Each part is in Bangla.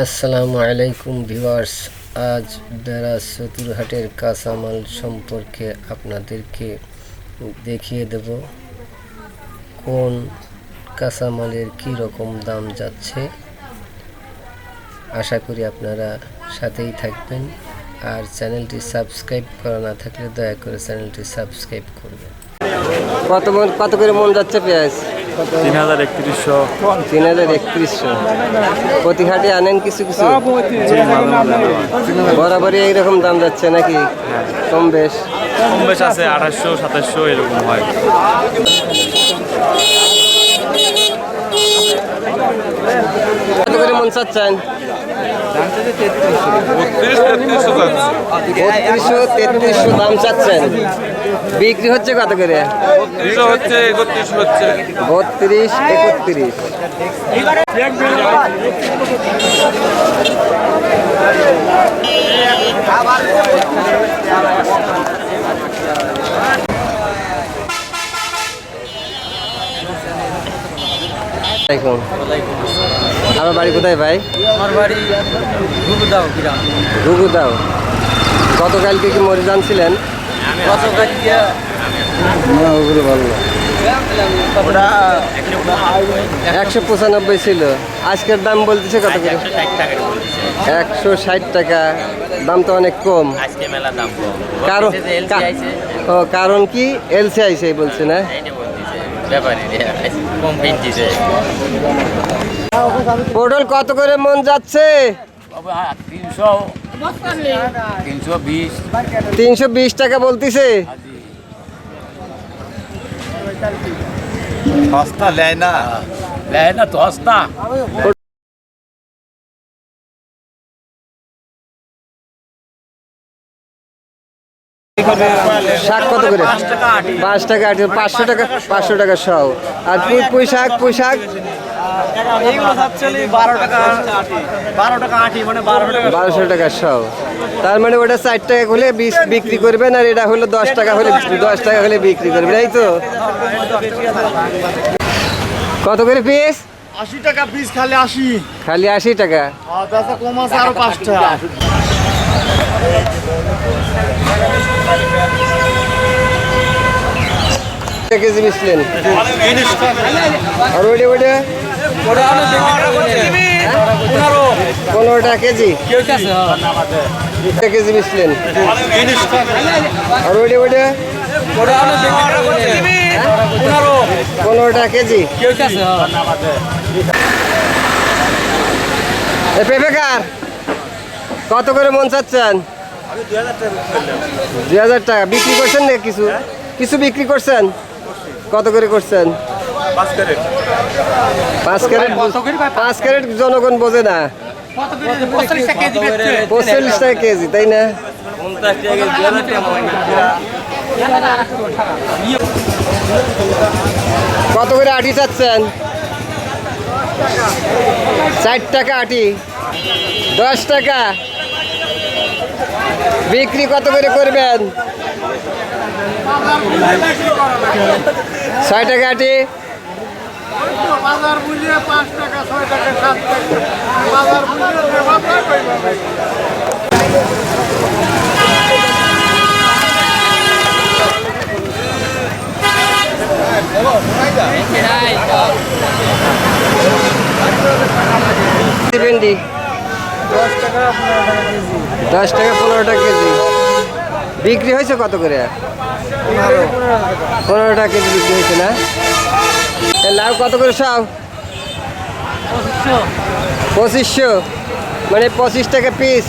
আসসালামু আলাইকুম ভিউয়ার্স, আজ বেড়াস চতুরহাটের কাঁচামাল সম্পর্কে আপনাদেরকে দেখিয়ে দেব কোন কাঁচামালের কী রকম দাম যাচ্ছে। আশা করি আপনারা সাথেই থাকবেন। আর চ্যানেলটি সাবস্ক্রাইব করা না থাকলে দয়া করে চ্যানেলটি সাবস্ক্রাইব করবেন। কত কত করে মন যাচ্ছে পেঁয়াজ? তিন হাজার একত্রিশশো। তিন হাজার একত্রিশশো। প্রতি হাটে আনেন কিছু কিছু? বরাবরই এইরকম দাম যাচ্ছে নাকি? কম বেশ। কম বেশ আছে আঠাশশো সাতাশশো এরকম হয়। কত করে মন চাচ্ছেন? বত্রিশশো তেত্রিশশো দাম চাচ্ছেন। বিক্রি হচ্ছে কত করে? হচ্ছে একত্রিশ হচ্ছে। বত্রিশ একত্রিশ। আমার বাড়ি কোথায় ভাই? আমার বাড়ি ঘুঘুদাও গ্রাম। ঘুঘু দাও গতকালকে কি মরে জানছিলেন ওটা একশো পঁচানব্বই ছিল। আজকের দাম বলতেছে কত করে? একশো ষাট টাকা দাম তো অনেক কম। আজকে মেলা দাম কম। কারণ ও কারণ কি? এলসি আইসে বলছে না। পটল কত করে মন যাচ্ছে? তিনশো। তিনশো বিশ টাকা বলতিছে? সস্তা না। না শাক কত করে? পাঁচ টাকা আটি। পাঁচশো টাকা পাঁচশো টাকা সহ আর পুঁই শাক পুঁই শাক এইগুলো অ্যাকচুয়ালি বারো টাকা বারো টাকা আটি মানে বারো টাকা। বারোশো টাকা সহ তার মানে ওটা চার টাকা হলে বিশ বিক্রি করবেন আর এটা হলো দশ টাকা হলে দশ টাকা হলে বিক্রি করবেন এই তো। কত করে পিস আশি টাকা পিস খালি আশি। খালি আশি টাকা। বেচা কম আছে আরও পাঁচ টাকা। কেজি বিছলেন আর ওইটা ওইটা পনেরো টাকা কেজি। কেজি বিছলেন আর ওইটা ওইটা? পনেরো টাকা কেজি পেঁপে কার? কত করে মন চাচ্ছেন? দুই হাজার টাকা। বিক্রি করছেন না কিছু? কিছু বিক্রি করছেন? কত করে করছেন? পাঁচ ক্যারেট। পাঁচ ক্যারেট জনগণ বোঝে না। পঁয়তাল্লিশ টাকা কেজি তাই না? কত করে আটি চাচ্ছেন? ষাট টাকা আটি। দশ টাকা। বিক্রি কত করে করবেন? ছয় টাকা আটি। বাজার বুঝিয়ে পাঁচ টাকা ছয় টাকা সাত টাকা। বাজার বুঝিয়ে ভেন্ডি। দশ টাকা পনেরো টাকা কেজি। বিক্রি হয়েছে কত করে? পনেরো টাকা কেজি বিক্রি হয়েছে না? লাউ কত করে সব? পঁচিশশো। মানে পঁচিশ টাকা পিস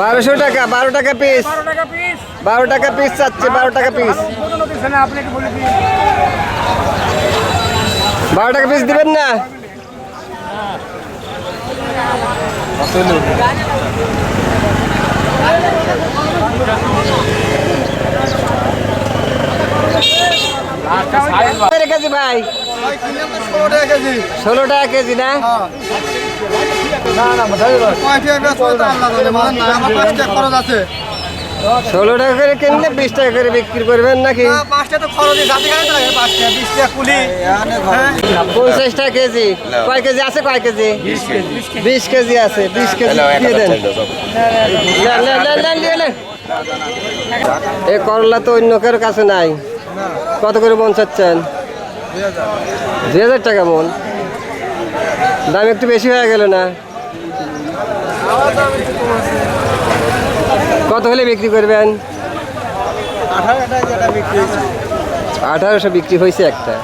বারোশো টাকা বারো টাকা পিস বারো টাকা পিস চাচ্ছে বারো টাকা পিস বারো টাকা পিস দিবেন না? কত কেজি ভাই। ষোলো টাকা কেজি ষোলো টাকা। কেজি না ষোলো টাকা করে কিনলে বিশ টাকা করে বিক্রি করবেন নাকি? হ্যাঁ? পঞ্চাশ টাকা কেজি। কয় কেজি আছে কয় কেজি? বিশ কেজি। আছে বিশ কেজি দিয়ে দেন। নেন, নেন, নেন, নেন, নিয়ে নেন। এ করলা তো অন্য কারোর কাছে নাই। কত করে মন চাচ্ছেন? দুই হাজার টাকা মন। দাম একটু বেশি হয়ে গেল না? কত হলে বিক্রি করবেন? আঠারোশো বিক্রি হয়েছে। একটা